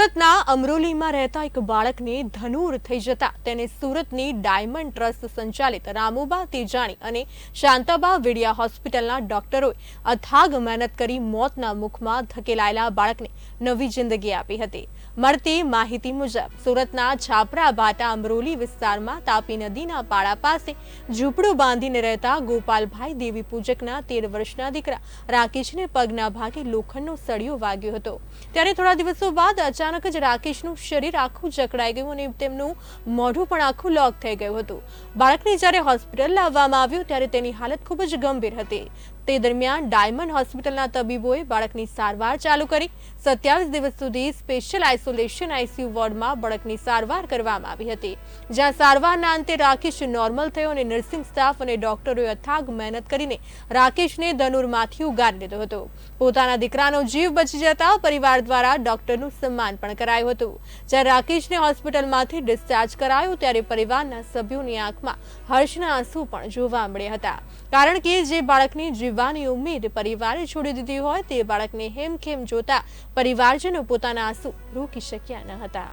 સુરતના અમરોલીમાં રહેતા એક બાળકને ધનુર થઈ જતા તેને સુરતની ડાયમંડ ટ્રસ્ટ સંચાલિત રામુબા તેજાણી અને શાંતાબા વિડિયા હોસ્પિટલના ડોક્ટરોએ અથાગ મહેનત કરી મોતના મુખમાં ધકેલાયેલા બાળકને નવી જિંદગી આપી હતી. મળતી માહિતી મુજબ, સુરતના છાપરા બાટા અમરોલી વિસ્તારમાં તાપી નદીના પાળા પાસે ઝૂંપડું બાંધીને રહેતા ગોપાલભાઈ દેવી પૂજકના તેર વર્ષના દીકરા રાકેશને પગના ભાગે લોખંડનો સળિયો વાગ્યો હતો. ત્યારે થોડા દિવસો બાદ અચાનક જ રાકેશનું શરીર આખું જકડાઈ ગયું અને તેમનું મોઢું પણ આખું લોક થઈ ગયું હતું. બાળકને જ્યારે હોસ્પિટલ લાવવામાં આવ્યું, ત્યારે તેની હાલત ખૂબ જ ગંભીર હતી. તે દરમિયાન ડાયમંડ હોસ્પિટલના તબીબોએ બાળકની સારવાર ચાલુ કરી. સત્યાવીસ દિવસ સુધી સ્પેશિયલ આઇસોલેશન આઈસીયુ વોર્ડમાં બાળકની સારવાર કરવામાં આવી હતી. જ્યાં સારવારના અંતે રાકેશ નોર્મલ થયો અને નર્સિંગ સ્ટાફ અને ડોક્ટરોએ અથાગ મહેનત કરીને રાકેશને ધનુરમાંથી ઉગારી લીધો હતો. પોતાના દીકરાનો જીવ બચી જતા પરિવાર દ્વારા ડોક્ટરનું સન્માન પણ કરાયું હતું. જ્યારે રાકેશને હોસ્પિટલમાંથી ડિસ્ચાર્જ કરાયો ત્યારે પરિવારના સભ્યોની આંખમાં હર્ષના આંસુ પણ જોવા મળ્યા હતા. કારણ કે જે બાળકની જીવવાની ઉમેદ પરિવારે છોડી દીધી હોય તે બાળકને હેમખેમ જોતા પરિવારજનો પોતાના આંસુ રોકી શક્યા ન હતા.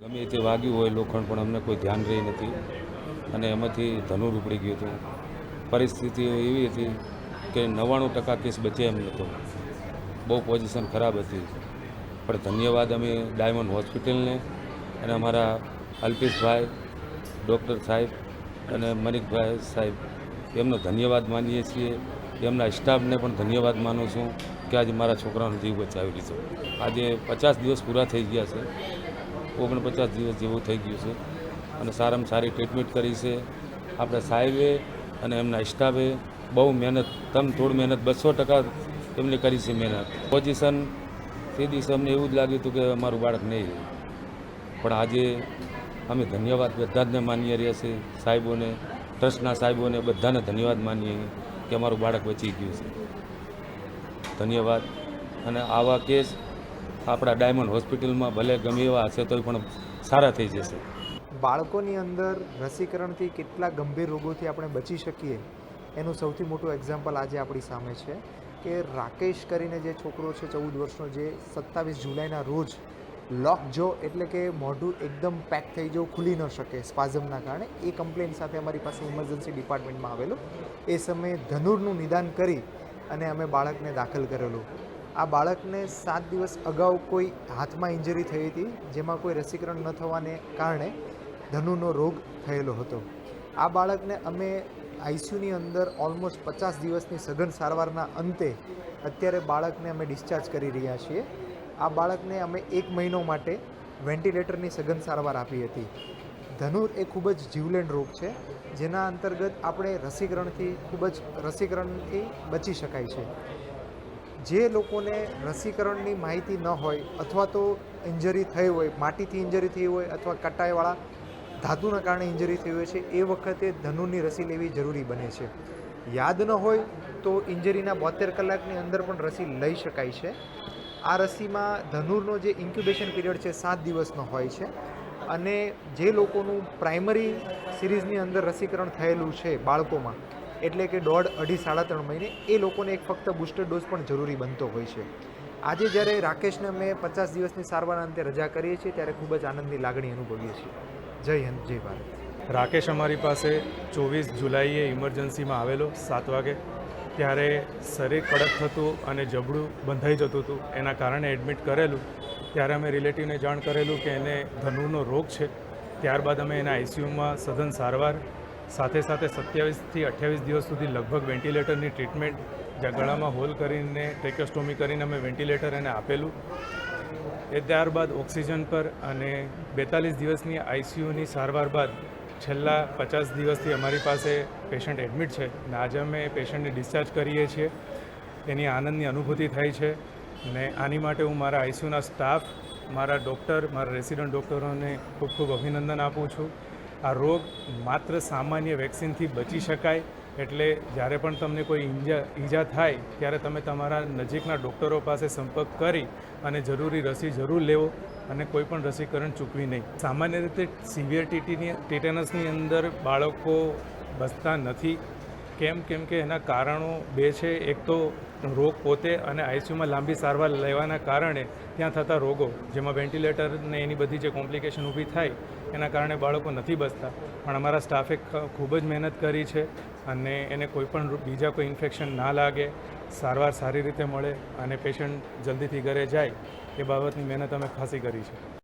ગમે તે વાગ્યું હોય લોખંડ, પણ અમને કોઈ ધ્યાન રહી નથી. અને એમાંથી ધનુર ઉપડી ગયું હતું. પરિસ્થિતિ એવી હતી કે નવ્વાણું ટકા કેસ બચ્યા એમ નહોતો બહુ પોઝિશન ખરાબ હતી. પણ ધન્યવાદ અમે ડાયમંડ હોસ્પિટલને અને અમારા અલ્પેશભાઈ, ડૉક્ટર સાહેબ અને મનિકભાઈ સાહેબ એમનો ધન્યવાદ માનીએ છીએ. એમના સ્ટાફને પણ ધન્યવાદ માનું છું કે આજે મારા છોકરાનો જીવ બચાવી લીધો. આજે પચાસ દિવસ પૂરા થઈ ગયા છે. ઓગણપચાસ દિવસ જેવું થઈ ગયું છે. અને સારામાં સારી ટ્રીટમેન્ટ કરી છે. આપણા સાહેબે અને એમના સ્ટાફે બહુ મહેનત તમ થોડ મહેનત, બસો ટકા એમને કરી છે મહેનત. પોઝિશન તે દિવસે અમને એવું જ લાગ્યું હતું કે અમારું બાળક નહીં પણ આજે અમે ધન્યવાદ બધા જને માનીએ રહ્યા છીએ સાહેબોને. ટ્રસ્ટના સાહેબોને બધાને ધન્યવાદ માનીએ કે અમારું બાળક બચી ગયું છે. ધન્યવાદ. અને આવા કેસ આપણા ડાયમંડ હોસ્પિટલમાં ભલે ગમે એવા હશે, તોય પણ સારા થઈ જશે. બાળકોની અંદર રસીકરણથી કેટલા ગંભીર રોગોથી આપણે બચી શકીએ, એનું સૌથી મોટું એક્ઝામ્પલ આજે આપણી સામે છે કે રાકેશ કરીને જે છોકરો છે, ચૌદ વર્ષનો, જે સત્તાવીસ જુલાઈના રોજ લોક જો એટલે કે મોઢું એકદમ પેક થઈ જવું ખુલી ન શકે સ્પાઝમના કારણે, એ કમ્પ્લેન સાથે અમારી પાસે ઇમરજન્સી ડિપાર્ટમેન્ટમાં આવેલું. એ સમયે ધનુરનું નિદાન કરી અને અમે બાળકને દાખલ કરેલું. આ બાળકને સાત દિવસ અગાઉ કોઈ હાથમાં ઇન્જરી થઈ હતી, જેમાં કોઈ રસીકરણ ન થવાને કારણે ધનુનો રોગ થયેલો હતો. આ બાળકને અમે આઈસીયુની અંદર ઓલમોસ્ટ પચાસ દિવસની સઘન સારવારના અંતે અત્યારે બાળકને અમે ડિસ્ચાર્જ કરી રહ્યા છીએ. આ બાળકને અમે એક મહિનો માટે વેન્ટિલેટરની સઘન સારવાર આપી હતી. ધનુર એ ખૂબ જ જીવલેણ રોગ છે, જેના અંતર્ગત આપણે રસીકરણથી ખૂબ જ, રસીકરણથી બચી શકાય છે. જે લોકોને રસીકરણની માહિતી ન હોય અથવા તો ઇન્જરી થઈ હોય, માટીથી ઇન્જરી થઈ હોય અથવા કટાઈવાળા ધાતુના કારણે ઇન્જરી થઈ હોય છે, એ વખતે ધનુરની રસી લેવી જરૂરી બને છે. યાદ ન હોય તો ઇન્જરીના બોતેર કલાકની અંદર પણ રસી લઈ શકાય છે. આ રસીમાં ધનુરનો જે ઇન્ક્યુબેશન પીરિયડ છે, સાત દિવસનો હોય છે. અને જે લોકોનું પ્રાઇમરી સિરીઝની અંદર રસીકરણ થયેલું છે બાળકોમાં, એટલે કે દોઢ, અઢી, સાડા ત્રણ મહિને, એ લોકોને એક ફક્ત બૂસ્ટર ડોઝ પણ જરૂરી બનતો હોય છે. આજે જ્યારે રાકેશને અમે પચાસ દિવસની સારવાર અંતે રજા કરીએ છીએ, ત્યારે ખૂબ જ આનંદની લાગણી અનુભવીએ છીએ. જય હિન્દ, જય ભારત. રાકેશ અમારી પાસે ચોવીસ જુલાઈએ ઇમરજન્સીમાં આવેલો, સાત વાગે. ત્યારે શરીર કડક થતું અને જબડું બંધાઈ જતું હતું, એના કારણે એડમિટ કરેલું. ત્યારે અમે રિલેટિવને જાણ કરેલું કે એને ધનુનો રોગ છે. ત્યારબાદ અમે એના આઈસીયુમાં સઘન સારવાર, સાથે સાથે સત્યાવીસથી અઠ્યાવીસ દિવસ સુધી લગભગ વેન્ટિલેટરની ટ્રીટમેન્ટ જ્યાં ગળામાં હોલ કરીને ટેકોસ્ટોમી કરીને અમે વેન્ટિલેટર એને આપેલું. એ ત્યારબાદ ઓક્સિજન પર અને બેતાલીસ દિવસની આઈસીયુની સારવાર બાદ છેલ્લા પચાસ દિવસથી અમારી પાસે પેશન્ટ એડમિટ છે અને આજે અમે પેશન્ટને ડિસ્ચાર્જ કરીએ છીએ. એની આનંદની અનુભૂતિ થાય છે ને આની માટે હું મારા આઈસીયુના સ્ટાફ મારા ડૉક્ટર મારા રેસિડન્ટ ડૉક્ટરોને ખૂબ ખૂબ અભિનંદન આપું છું. આ રોગ માત્ર સામાન્ય વેક્સિનથી બચી શકાય એટલે જ્યારે પણ તમને કોઈ ઈજા ઈજા થાય, ત્યારે તમે તમારા નજીકના ડૉક્ટરો પાસે સંપર્ક કરી અને જરૂરી રસી જરૂર લેવો અને કોઈ પણ રસીકરણ ચૂકવી નહીં. સામાન્ય રીતે સિવિયર ટીટીની ટીટેનસની અંદર બાળકો બસતા નથી. કેમ કેમ કે એના કારણો બે છે. એક તો રોગ પોતે અને આઈસીયુમાં લાંબી સારવાર લેવાના કારણે ત્યાં થતા રોગો, જેમાં વેન્ટિલેટર ને એની બધી જે કોમ્પ્લિકેશન ઊભી થાય, એના કારણે બાળકો નથી બચતા પણ અમારા સ્ટાફે ખૂબ જ મહેનત કરી છે અને એને કોઈપણ બીજા કોઈ ઇન્ફેક્શન ના લાગે, સારવાર સારી રીતે મળે અને પેશન્ટ જલ્દીથી ઘરે જાય, એ બાબતની મહેનત અમે ખાસી કરી છે.